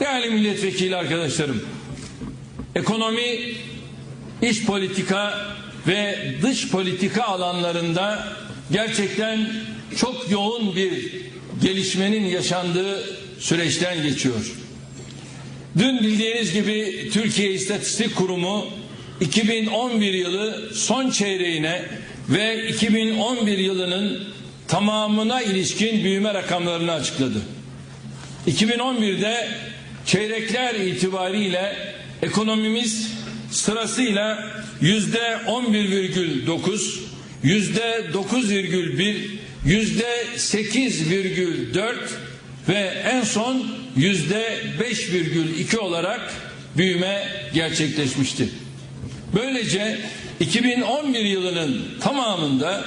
Değerli milletvekili arkadaşlarım, ekonomi, iç politika ve dış politika alanlarında gerçekten çok yoğun bir gelişmenin yaşandığı süreçten geçiyor. Dün bildiğiniz gibi Türkiye İstatistik Kurumu 2011 yılı son çeyreğine ve 2011 yılının tamamına ilişkin büyüme rakamlarını açıkladı. 2011'de çeyrekler itibariyle ekonomimiz sırasıyla yüzde 11,9, yüzde 9,1, yüzde 8,4 ve en son yüzde 5,2 olarak büyüme gerçekleşmişti. Böylece 2011 yılının tamamında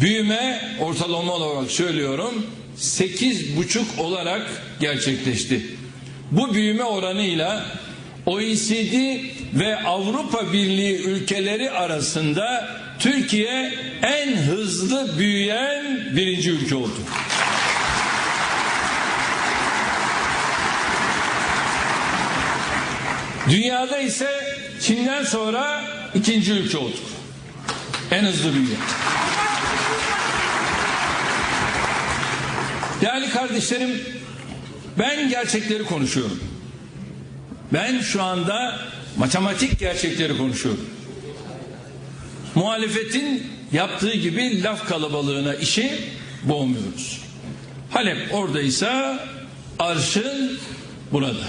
büyüme ortalama olarak söylüyorum 8,5 olarak gerçekleşti. Bu büyüme oranıyla OECD ve Avrupa Birliği ülkeleri arasında Türkiye en hızlı büyüyen birinci ülke oldu. Dünyada ise Çin'den sonra ikinci ülke olduk. En hızlı büyüyen. Değerli kardeşlerim, ben gerçekleri konuşuyorum. Ben şu anda matematik gerçekleri konuşuyorum. Muhalefetin yaptığı gibi laf kalabalığına işi boğmuyoruz. Halep oradaysa arşın burada.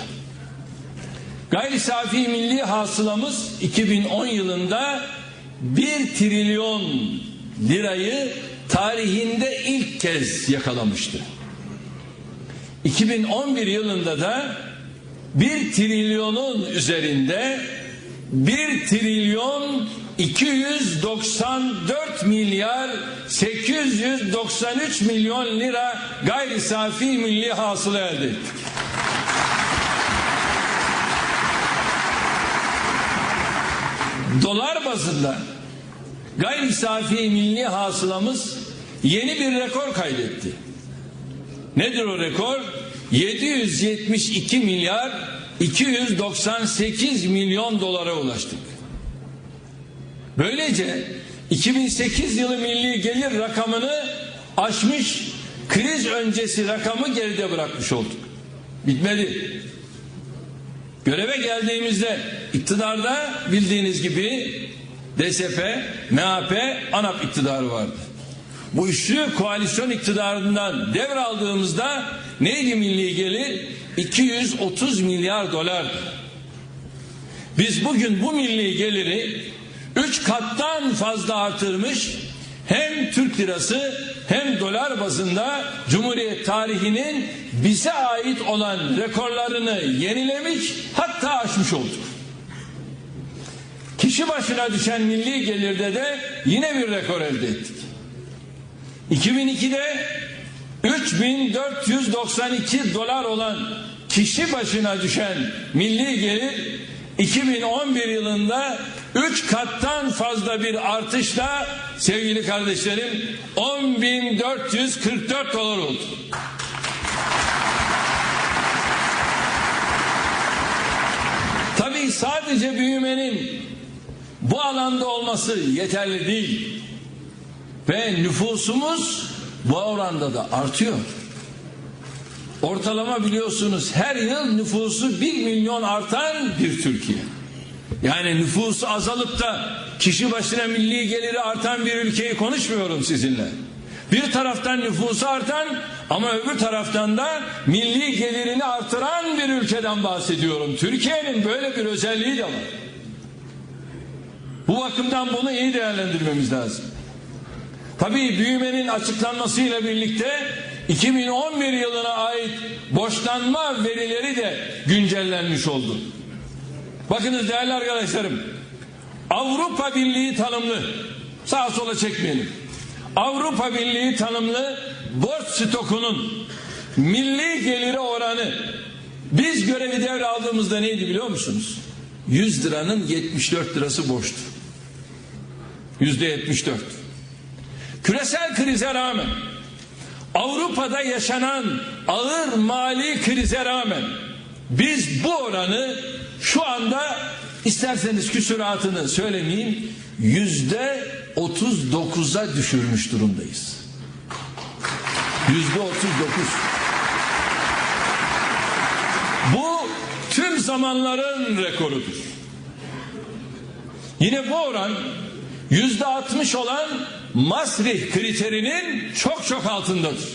Gayri safi milli hasılamız 2010 yılında 1 trilyon lirayı tarihinde ilk kez yakalamıştı. 2011 yılında da 1 trilyonun üzerinde 1 trilyon 294 milyar 893 milyon lira gayri safi milli hasıla elde ettik. Dolar bazında gayri safi milli hasılamız yeni bir rekor kaydetti. Nedir o rekor? 772 milyar 298 milyon dolara ulaştık. Böylece 2008 yılı milli gelir rakamını aşmış kriz öncesi rakamı geride bırakmış olduk. Bitmedi. Göreve geldiğimizde iktidarda bildiğiniz gibi DSP, MHP, ANAP iktidarı vardı. Bu üçlü koalisyon iktidarından devraldığımızda neydi milli gelir? 230 milyar dolardı. Biz bugün bu milli geliri 3 kattan fazla artırmış hem Türk lirası hem dolar bazında Cumhuriyet tarihinin bize ait olan rekorlarını yenilemiş hatta aşmış olduk. Kişi başına düşen milli gelirde de yine bir rekor elde ettik. 2002'de 3492 dolar olan kişi başına düşen milli gelir 2011 yılında 3 kattan fazla bir artışla sevgili kardeşlerim 10.444 dolar oldu. Tabii sadece büyümenin bu alanda olması yeterli değil. Ve nüfusumuz bu oranda da artıyor. Ortalama biliyorsunuz her yıl nüfusu 1 milyon artan bir Türkiye. Yani nüfusu azalıp da kişi başına milli geliri artan bir ülkeyi konuşmuyorum sizinle. Bir taraftan nüfusu artan ama öbür taraftan da milli gelirini artıran bir ülkeden bahsediyorum. Türkiye'nin böyle bir özelliği de var. Bu bakımdan bunu iyi değerlendirmemiz lazım. Tabii büyümenin açıklanmasıyla birlikte 2011 yılına ait borçlanma verileri de güncellenmiş oldu. Bakınız değerli arkadaşlarım Avrupa Birliği tanımlı sağa sola çekmeyelim. Avrupa Birliği tanımlı borç stokunun milli geliri oranı biz görevi devraldığımızda neydi biliyor musunuz? 100 liranın 74 lirası borçtu. Yüzde 74. Küresel krize rağmen Avrupa'da yaşanan ağır mali krize rağmen Biz bu oranı şu anda isterseniz küsuratını söylemeyeyim yüzde 39'a düşürmüş durumdayız. Yüzde 39. Bu tüm zamanların rekorudur. Yine bu oran yüzde 60 olan Maastricht kriterinin çok çok altındadır.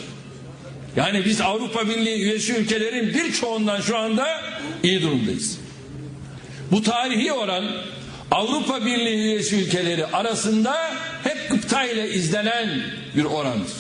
Yani biz Avrupa Birliği üyesi ülkelerin birçoğundan şu anda iyi durumdayız. Bu tarihi oran Avrupa Birliği üyesi ülkeleri arasında hep gıpta ile izlenen bir orandır.